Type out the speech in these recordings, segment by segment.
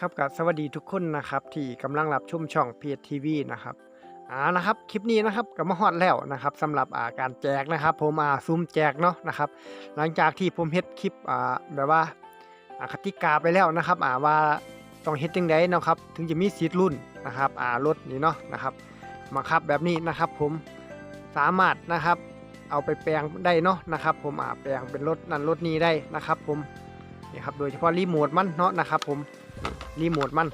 ครับกับสวัสดีทุกคนนะครับ ที่กำลังรับชมช่องเพียทีวีนะครับอ่านะครับคลิปนี้นะครับก็มาฮอดแล้วนะครับสำหรับอ่าการแจกนะครับ ผมอ่าซุ่มแจกเนาะนะครับ หลังจากที่ผมเฮ็ดคลิปอ่าแบบว่าอ่ากติกาไปแล้วนะครับอ่าว่าต้องเฮ็ดจังไดเนาะครับ ถึงจะมีสิทธิ์รุ่นนะครับอ่ารถนี่เนาะนะครับมาครับแบบนี้นะครับ ผมสามารถนะครับเอาไปแปลงได้เนาะนะครับ ผมอ่าแปลงเป็นรถนั่นรถนี้ได้นะครับ ผมนี่ครับโดยเฉพาะรีโมทมันเนาะนะครับ ผม รีโมทมัน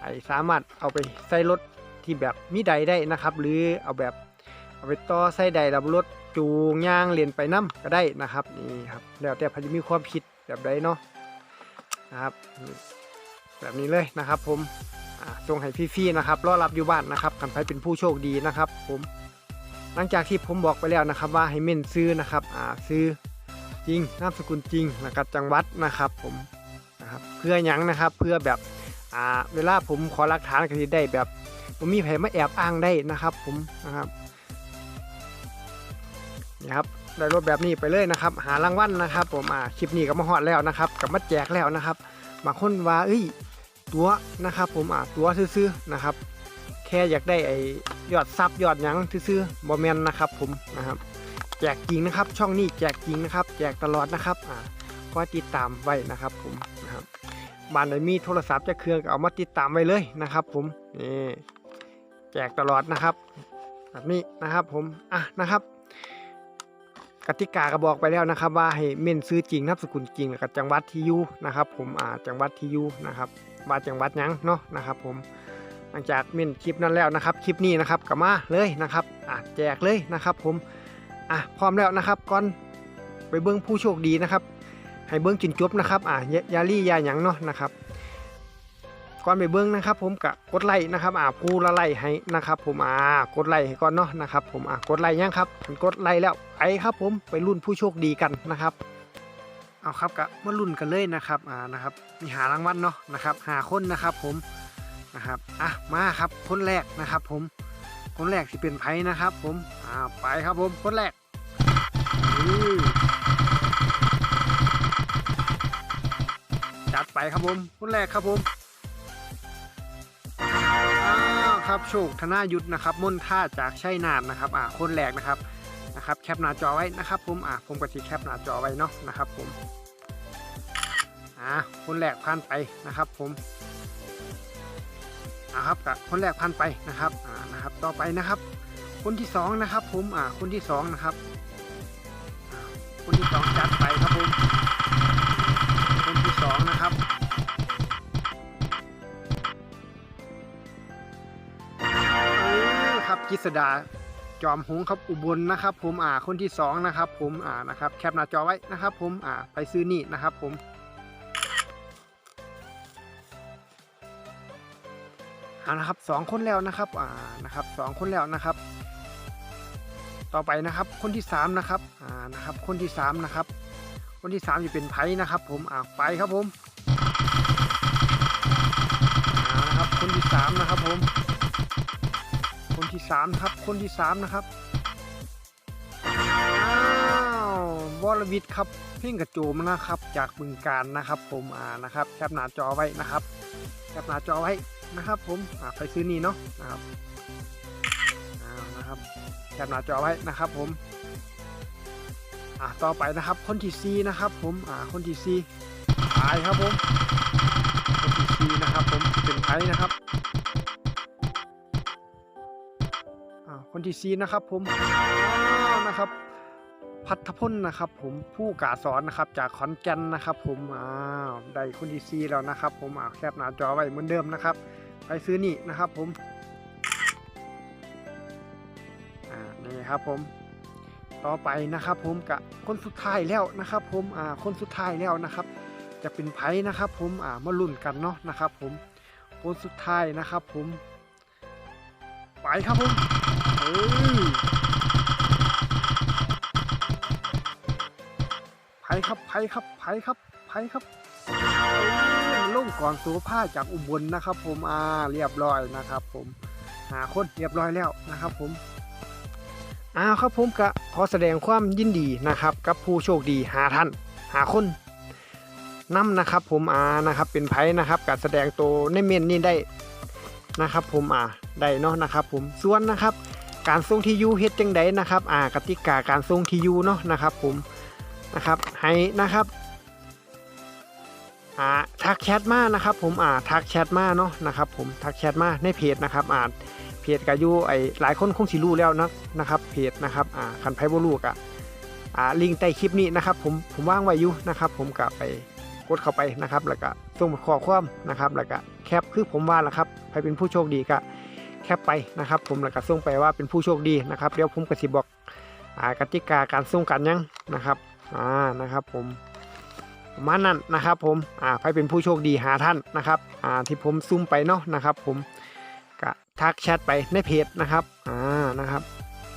ไอสามารถเอาไปใส่รถที่แบบมีใดได้นะครับ หรือเอาแบบเอาไปต่อใส่ใดแล้วรถจูงย่างเลียนไปน้ำก็ได้นะครับนี่ครับแล้วแต่พอจะมีความคิดแบบใดเนาะนะครับแบบนี้เลยนะครับ ผมอ่าส่งให้พี่ๆนะครับรอรับอยู่บ้านนะครับกันไปเป็นผู้โชคดีนะครับ ผมหลังจากที่ผมบอกไปแล้วนะครับ ว่าให้เม่นซื้อนะครับอ่าซื้อจริงนามสกุลจริงนะครับจังหวัดนะครับ ผม นะครับเพื่อยังนะครับเพื่อแบบอ่าเวลาผมขอหลักฐานก็สิได้แบบผมมีแผมาแอบอ้างได้นะครับ ผมนะครับนี่ครับได้รถแบบนี้ไปเลยนะครับ หารางวัลนะครับ ผมอ่าคลิปนี้ก็มาฮอดแล้วนะครับกับมาแจกแล้วนะครับบางคนว่าเอ้ยตัวนะครับ ผมอ่าตัวซื้อๆนะครับ แค่อยากได้ไอยอดซับยอดยังซื้อๆบอแมนนะครับ ผมนะครับแจกจริงนะครับ ช่องนี้แจกจริงนะครับ แจกตลอดนะครับอ่าก็ติดตามไว้นะครับ ผม บ้านไหนมีโทรศัพท์จะเครื่องเอามาติดตามไว้เลยนะครับ ผมนี่แจกตลอดนะครับ แบบนี้นะครับผมอะนะครับ กติกาก็บอกไปแล้วนะครับ ว่าให้เม่นซื้อจริงนามสกุลจริงแล้วก็จังหวัดที่อยู่นะครับ ผมอ่าจังหวัดที่อยู่นะครับว่าจังหวัดยังเนาะนะครับ ผมหลังจากเม่นคลิปนั้นแล้วนะครับ คลิปนี้นะครับก็มาเลยนะครับอะแจกเลยนะครับ ผมอะพร้อมแล้วนะครับก่อนไปเบิ้งผู้โชคดีนะครับ ให้เบิ้งจินจบนะครับอ่ายาอยาลี่ยาหยังเนาะนะครับก่อนไปเบิ้งนะครับ ผมกะกดไลค์นะครับอ่าผู้ละไลค์ให้นะครับ ผมอ่ากดไลค์ให้ก่อนเนาะนะครับ ผมอ่ากดไลค์ยังครับกดไลค์แล้วไปครับ ผมไปรุ่นผู้โชคดีกันนะครับเอาครับกะมารุ่นกันเลยนะครับอ่านะครับ มีหารางวัลเนาะนะครับหาคนนะครับ ผมนะครับอะมาครับคนแรกนะครับ ผมคนแรกที่เป็นไพ่นะครับ ผมอ่าไปครับผมคนแรก ไปครับผมคนแรกครับผมครับโชคธนายุทธนะครับม่นท่าจากใช่นาทนะครับอ่าคนแรกนะครับนะครับแคปหน้าจอไว้นะครับผมอ่าผมก็จะแคปหน้าจอไว้เนาะนะครับผมอ่าคนแรกพันไปนะครับผมอ่าครับกับคนแรกพันไปนะครับอ่านะครับต่อไปนะครับ คนที่2นะครับผมอ่าคนที่2นะครับคนที่สอง กิษดาจอมหงครับอุบลนะครับ ผมอ่าคนที่สองนะครับ ผมอ่านะครับแคปหน้าจอไว้นะครับ ผมอ่าไปซื้อนี่นะครับ ผมเอานะครับสองคนแล้วนะครับอ่านะครับสองคนแล้วนะครับ ต่อไปนะครับคนที่สามนะครับอ่านะครับคนที่สามนะครับคนที่สามจะเป็นไพ่นะครับ ผมอ่าไปครับผมเอานะครับคนที่สามนะครับผม คนที่สามครับ คนที่สามนะครับ อ้าววรวิทย์ครับเพ่งกระโจมนะครับ จากบึงการนะครับ ผมอ่านะครับแคปหน้าจอไว้นะครับแคปหน้าจอไว้นะครับ ผมอ่าไปซื้อนี่เนาะนะครับอ้าวนะครับแคปหน้าจอไว้นะครับ ผมอะต่อไปนะครับ คนที่ซีนะครับ ผมอ่าคนที่ซีตายครับผมคนที่ซีนะครับ ผมเป็นไทยนะครับ ที่ซีนะครับผมอ้าวนะครับพัทพลนะครับผมผู้กาสอนนะครับจากขอนแก่นนะครับผมอ้าวได้คนที่ซีแล้วนะครับ ผมอ่าแคปหน้าจอไว้เหมือนเดิมนะครับ ไปซื้อนี่นะครับผมอ่านี่ครับผม ต่อไปนะครับผมกับคนสุดท้ายแล้วนะครับ ผมอ่าคนสุดท้ายแล้วนะครับ จะเป็นไพ่นะครับ ผมอ่ามาลุ้นกันเนาะนะครับ ผมคนสุดท้ายนะครับ ผม ไปครับผมเออไพ่ครับไพ่ครับไพ่ครับไพ่ครับลงก่อนสุภาพจากอุบลนะครับผมอ่าเรียบร้อยนะครับ ผมหาคนเรียบร้อยแล้วนะครับ ผมอ้าวครับผมก็ขอแสดงความยินดีนะครับ กับผู้โชคดีหาท่านหาคนน้ำนะครับ ผมอ่านะครับเป็นไพ่นะครับการแสดงตัวในเมนนี่ได้ นะครับผมอ่าได้เนาะนะครับผมส่วนนะครับ การส่งที่ยูเฮ็ดจังไดนะครับอ่ากติกาการส่งที่ยูเนาะนะครับผมนะครับให้นะครับอ่าทักแชทมานะครับผมอ่าทักแชทมาเนาะนะครับผมทักแชทมาในเพจนะครับอ่าเพจก็อยู่ไอหลายคนคงสิรู้แล้วนะนะครับเพจนะครับอ่าคันไผบ่รู้ก็อ่าลิงก์ใต้คลิปนี้นะครับผมผมว่างไว้อยู่นะครับผมก็ไปกดเข้าไปนะครับแล้วก็ส่งข้อความนะครับแล้วก็ แคปคือผมว่าล่ะครับใครเป็นผู้โชคดีก็แคปไปนะครับ ผมแล้วก็ส่งไปว่าเป็นผู้โชคดีนะครับเดี๋ยวผมกระสิบอกอ่ากติกาการส่งกันยังนะครับอ่านะครับผมประมาณนั้นนะครับผมอ่าใครเป็นผู้โชคดีหาท่านนะครับอ่าที่ผมซุ่มไปเนาะนะครับ ผมก็ทักแชทไปในเพจนะครับอ่านะครับ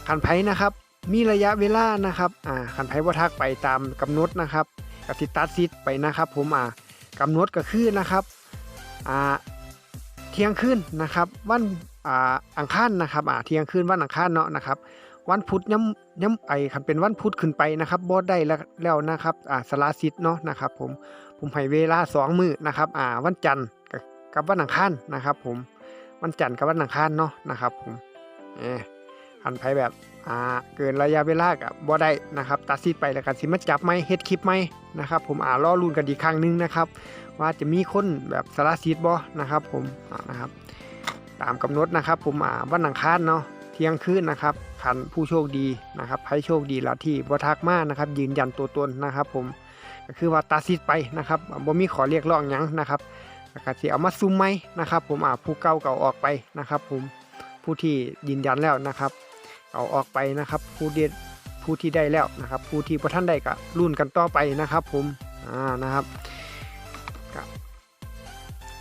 คันไผนะครับมีระยะเวลานะครับอ่าคันไผว่าทักไปตามกำหนดนะครับกติตัดซิดไปนะครับ ผมอ่ากำหนดก็คือนะครับ อ่าเที่ยงคืนนะครับ วันอ่าอังคารนะครับอ่าเที่ยงคืนวันอังคารเนาะนะครับ วันพุธย้ำย้ำไอคันเป็นวันพุธขึ้นไปนะครับบอได้แล้วนะครับอ่าสลาสิทธิ์เนาะนะครับ ผมผมให้เวลาสองมือนะครับอ่าวันจันทร์กับวันอังคารนะครับ ผมวันจันทร์กับวันอังคารเนาะนะครับ ผมเออคันไผแบบ อ่าเกินระยะเวลากับบอได้นะครับตัดสิทธิ์ไปแล้วกันสิมาจับไหมเฮ็ดคลิปไหมนะครับผมอ่ารอรุ่นกันอีกครั้งหนึงนะครับ ว่าจะมีคนแบบสารสิทธิ์บ่นะครับผมนะครับตามกำหนดนะครับ ผมอ่าวันอังคารเนาะเที่ยงคืนนะครับคันผู้โชคดีนะครับให้โชคดีแล้วที่บ่ทักมานะครับ ยืนยันตัวตนนะครับ ผมก็คือว่าตัดสิทธิ์ไปนะครับบ่มีขอเรียกร้องหยังนะครับแล้วก็สิเอามาซุ่มไหมนะครับ ผมอ่าผู้เก่าเก่าออกไปนะครับ ผมผู้ที่ยืนยันแล้วนะครับ เอาออกไปนะครับผู้เด็ดผู้ที่ได้แล้วนะครับผู้ที่บ่ท่านได้ก็รุ่นกันต่อไปนะครับ ผมอ่านะครับ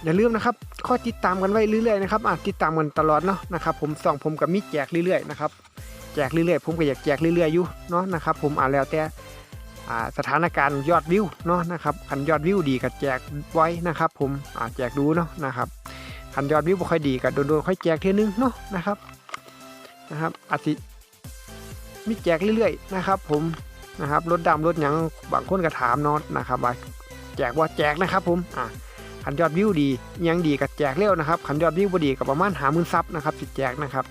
อย่าลืมนะครับข้อติดตามกันไว้เรื่อยๆนะครับอะติดตามกันตลอดเนาะนะครับ ผมส่องผมกับมีแจกเรื่อยๆนะครับแจกเรื่อยๆผมก็อยากแจกเรื่อยๆอยู่เนาะนะครับ ผมอ่าแล้วแต่อ่าสถานการณ์ยอดวิวเนาะนะครับคันยอดวิวดีก็แจกไว้นะครับ ผมอ่าแจกดูเนาะนะครับคันยอดวิวบ่ค่อยดีก็โดนๆค่อยแจกเทีนึงเนาะนะครับ นะครับอาจสิมีแจกเรื่อยๆนะครับผมนะครับรถดำรถหยังบางคนก็ถามเนาะนะครับว่าแจกว่าแจกนะครับผมอ่าขันยอดวิวดียังดีกับแจกเร็วนะครับขันยอดวิวบดีกับประมาณหาหมื่นซับนะครับสิแจกนะครับ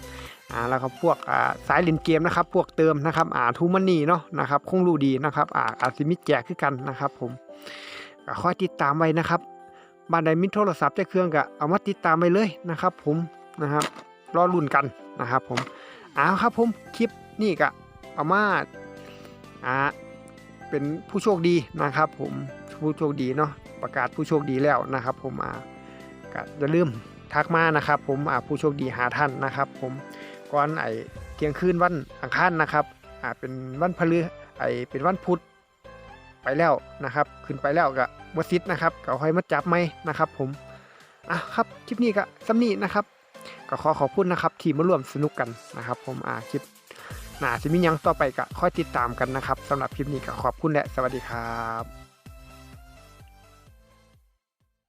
อ่าแล้วก็พวกอ่าสายเล่นเกมนะครับ พวกเติมนะครับอ่าทูมันนี่เนาะนะครับคงรู้ดีนะครับอ่าอาจสิมีแจกคือกันนะครับผมคอยติดตามไว้นะครับบ้านใดมีโทรศัพท์แต่เครื่องก็เอามาติดตามไปเลยนะครับ ผมนะครับรอรุ่นกันนะครับผม อาครับผมคลิปนี่ก็เอามาอ่าเป็นผู้โชคดีนะครับผมผู้โชคดีเนาะประกาศผู้โชคดีแล้วนะครับ ผมอ่าก็อย่าลืมทักมานะครับผมอ่าผู้โชคดีหาท่านนะครับ ผมก่อนไอเที่ยงคืนวันอังคารนะครับอ่าเป็นวันพฤไอเป็นวันพุธไปแล้วนะครับ ขึ้นไปแล้วก็บซิดนะครับก็ค่อยมาจับไหมนะครับ ผมอะครับคลิปนี้ก็สำนีนะครับ ก็ขอขอบคุณนะครับ ที่มาร่วมสนุกกันนะครับ ผมอ่าคลิปหน้าจะมียังต่อไปก็ค่อยติดตามกันนะครับสำหรับคลิปนี้ก็ขอบคุณและสวัสดีครับ